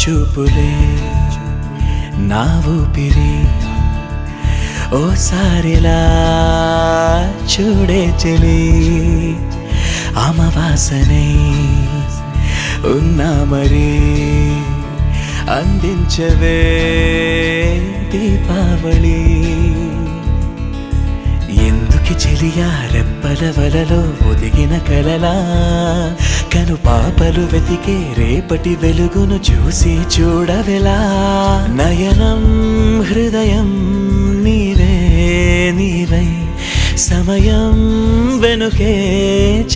చూపులే నా ఊపిరి ఓసారిలా చూడే చెలి అమవాసనే ఉన్నా మరి అందించవే దీపావళి. ఎందుకి చెలియా రెప్పల వలలో ఒదిగిన కలలా? కను పాపలు వెతికే రేపటి వెలుగును చూసి చూడవెలా? నయనం హృదయం నీవే నీవై. సమయం వెనుకే